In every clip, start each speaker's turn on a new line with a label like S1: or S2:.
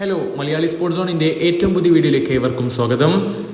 S1: Hello Malayali sports സോണിന്റെ ഏറ്റവും പുതിയ വീഡിയോയിലേക്ക് ഏവർക്കും സ്വാഗതം.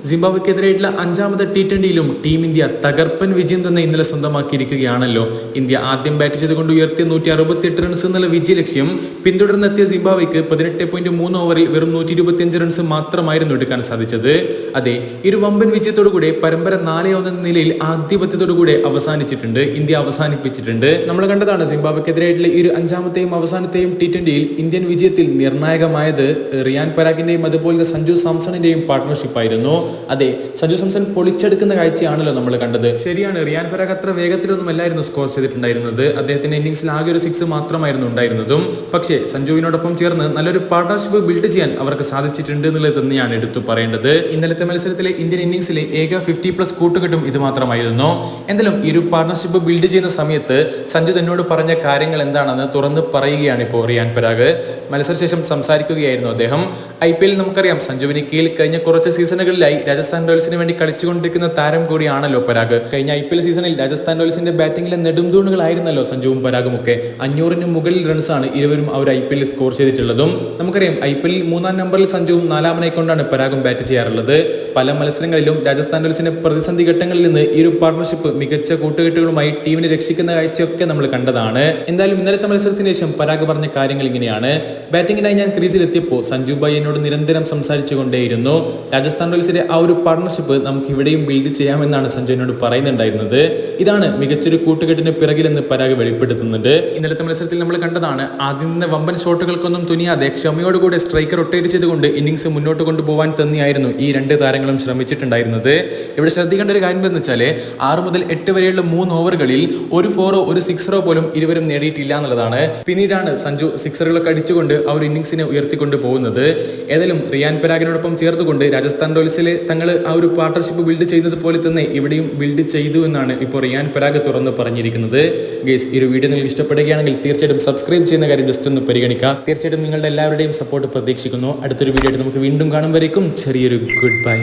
S1: സിംബാബ്വെക്കെതിരായിട്ടുള്ള അഞ്ചാമത്തെ ടി ട്വന്റിയിലും ടീം ഇന്ത്യ തകർപ്പൻ വിജയം തന്നെ ഇന്നലെ സ്വന്തമാക്കിയിരിക്കുകയാണല്ലോ. ഇന്ത്യ ആദ്യം ബാറ്റ് ചെയ്തുകൊണ്ട് ഉയർത്തിയ നൂറ്റി അറുപത്തിയെട്ട് റൺസ് എന്നുള്ള വിജയ ലക്ഷ്യം പിന്തുടർന്നെത്തിയ സിംബാബ്വെക്ക് പതിനെട്ട് പോയിന്റ് മൂന്ന് ഓവറിൽ വെറും നൂറ്റി ഇരുപത്തിയഞ്ച് റൺസ് മാത്രമായിരുന്നു എടുക്കാൻ സാധിച്ചത്. അതെ ഇരു വമ്പൻ വിജയത്തോടുകൂടെ പരമ്പര നാല് ഒന്ന് എന്ന നിലയിൽ ആധിപത്യത്തോടുകൂടെ അവസാനിച്ചിട്ടുണ്ട്. ഇന്ത്യ അവസാനിപ്പിച്ചിട്ടുണ്ട്. നമ്മൾ കണ്ടതാണ് സിംബാബ്വെക്കെതിരായിട്ടുള്ള ഇരു അഞ്ചാമത്തെയും അവസാനത്തെയും ടി ട്വന്റിയിൽ ഇന്ത്യൻ വിജയത്തിൽ നിർണായകമായത് റിയാൻ പരാഗിന്റെയും അതുപോലെ സഞ്ജു സാംസണിന്റെയും പാർട്ട്ണർഷിപ്പ് ആയിരുന്നു. അതെ സഞ്ജു സാംസൺ പൊളിച്ചെടുക്കുന്ന കാഴ്ചയാണല്ലോ നമ്മൾ കണ്ടത്. ശരിയാണ് റിയാൻ പരാഗ് അത്ര വേഗത്തിലൊന്നും അല്ലായിരുന്നു സ്കോർ ചെയ്തിട്ടുണ്ടായിരുന്നത്. അദ്ദേഹത്തിന്റെ ഇന്നിംഗ്സിൽ ആകെ ഒരു സിക്സ് മാത്രമായിരുന്നു ഉണ്ടായിരുന്നതും. പക്ഷേ സഞ്ജുവിനോടൊപ്പം ചേർന്ന് നല്ലൊരു പാർട്ണർഷിപ്പ് ബിൽഡ് ചെയ്യാൻ അവർക്ക് സാധിച്ചിട്ടുണ്ട് എന്നുള്ളത് തന്നെയാണ് എടുത്തു പറയേണ്ടത്. ഇന്നലത്തെ മത്സരത്തിലെ ഇന്ത്യൻ ഇന്നിംഗ്സിലെ ഏക ഫിഫ്റ്റി പ്ലസ് കൂട്ടുകെട്ടും ഇത് മാത്രമായിരുന്നു. എന്തായാലും ഈ ഒരു പാർട്ണർഷിപ്പ് ബിൽഡ് ചെയ്യുന്ന സമയത്ത് സഞ്ജു തന്നോട് പറഞ്ഞ കാര്യങ്ങൾ എന്താണെന്ന് തുറന്ന് പറയുകയാണ് ഇപ്പോൾ റിയാൻ പരാഗ്. മത്സരശേഷം സംസാരിക്കുകയായിരുന്നു. അദ്ദേഹം ഐ പി എല്ലിൽ നമുക്കറിയാം. സഞ്ജുവിന് കീഴിൽ കഴിഞ്ഞ കുറച്ച് സീസണുകളിലായി രാജസ്ഥാൻ റോയൽസിന് വേണ്ടി കളിച്ചുകൊണ്ടിരിക്കുന്ന താരം കൂടിയാണല്ലോ പരാഗ്. കഴിഞ്ഞ ഐ പി എൽ സീസണിൽ രാജസ്ഥാൻ റോയൽസിന്റെ ബാറ്റിംഗിലെ നെടുംതൂണുകളായിരുന്നല്ലോ സഞ്ജുവും പരാഗും ഒക്കെ അഞ്ഞൂറിന് മുകളിൽ റൺസാണ് ഇരുവരും അവർ ഐ പി എല്ലിൽ സ്കോർ ചെയ്തിട്ടുള്ളതും. നമുക്കറിയാം ഐ പി എല്ലിൽ മൂന്നാം നമ്പറിൽ സഞ്ജുവും നാലാമനെ കൊണ്ടാണ് പരാഗും ബാറ്റ് ചെയ്യാറുള്ളത്. പല മത്സരങ്ങളിലും രാജസ്ഥാൻ റോയൽസിന്റെ പ്രതിസന്ധി ഘട്ടങ്ങളിൽ നിന്ന് ഈ ഒരു പാർട്ണർഷിപ്പ് മികച്ച കൂട്ടുകെട്ടുകളുമായി ടീമിനെ രക്ഷിക്കുന്ന കാഴ്ചയൊക്കെ നമ്മൾ കണ്ടതാണ്. എന്തായാലും ഇന്നലത്തെ മത്സരത്തിന് ശേഷം പരാഗ് പറഞ്ഞ കാര്യങ്ങൾ ഇങ്ങനെയാണ്. ബാറ്റിംഗിനായി ഞാൻ ക്രീസിൽ എത്തിയപ്പോൾ സഞ്ജു ഭായ് എന്നോട് നിരന്തരം സംസാരിച്ചു കൊണ്ടേയിരുന്നു രാജസ്ഥാൻ റോയൽസിന്റെ ആ ഒരു പാർട്ണർഷിപ്പ് നമുക്ക് ഇവിടെയും ബിൽഡ് ചെയ്യാമെന്നാണ് സഞ്ജു എന്നോട് പറയുന്നുണ്ടായിരുന്നത്. ഇതാണ് മികച്ചൊരു കൂട്ടുകെട്ടിന് പിറകിലെന്ന് പരാഗ് വെളിപ്പെടുത്തുന്നുണ്ട്. ഇന്നലത്തെ മത്സരത്തിൽ നമ്മൾ കണ്ടതാണ് ആദ്യം നിന്ന് വമ്പൻ ഷോട്ടുകൾക്കൊന്നും തുനിയാതെ ക്ഷമയോടുകൂടെ സ്ട്രൈക്കർ റൊട്ടേറ്റ് ചെയ്തുകൊണ്ട് ഇന്നിംഗ്സ് മുന്നോട്ട് കൊണ്ടുപോകാൻ തന്നെയായിരുന്നു ഈ രണ്ട് താരങ്ങളും ശ്രമിച്ചിട്ടുണ്ടായിരുന്നത്. ഇവിടെ ശ്രദ്ധിക്കേണ്ട ഒരു കാര്യം എന്ന് വെച്ചാൽ ആറ് മുതൽ എട്ട് വരെയുള്ള മൂന്ന് ഓവറുകളിൽ ഒരു ഫോറോ ഒരു സിക്സറോ പോലും ഇരുവരും നേടിയിട്ടില്ല എന്നുള്ളതാണ്. പിന്നീടാണ് സഞ്ജു സിക്സറുകളൊക്കെ അടിച്ചുകൊണ്ട് ആ ഒരു ഇന്നിംഗ്സിനെ ഉയർത്തിക്കൊണ്ട് പോകുന്നത്. ഏതായാലും റിയാൻ പരാഗിനോടൊപ്പം ചേർത്തുകൊണ്ട് രാജസ്ഥാൻ റോയൽസിൽ തങ്ങൾ ആ ഒരു പാർട്ണർഷിപ്പ് ബിൽഡ് ചെയ്യുന്നത് പോലെ തന്നെ ഇവിടെയും ബിൽഡ് ചെയ്തു എന്നാണ് ഇപ്പോൾ റിയാൻ പരാഗ് തുറന്ന് പറഞ്ഞിരിക്കുന്നത്. ഗേസ് ഈ ഒരു വീഡിയോ നിങ്ങൾക്ക് ഇഷ്ടപ്പെടുകയാണെങ്കിൽ തീർച്ചയായിട്ടും സബ്സ്ക്രൈബ് ചെയ്യുന്ന കാര്യം ജസ്റ്റ് ഒന്ന് പരിഗണിക്കുക. തീർച്ചയായിട്ടും നിങ്ങളുടെ എല്ലാവരുടെയും സപ്പോർട്ട് പ്രതീക്ഷിക്കുന്നു. അടുത്തൊരു വീഡിയോ ആയിട്ട് നമുക്ക് വീണ്ടും കാണും വരേക്കും. ചെറിയൊരു ഗുഡ് ബൈ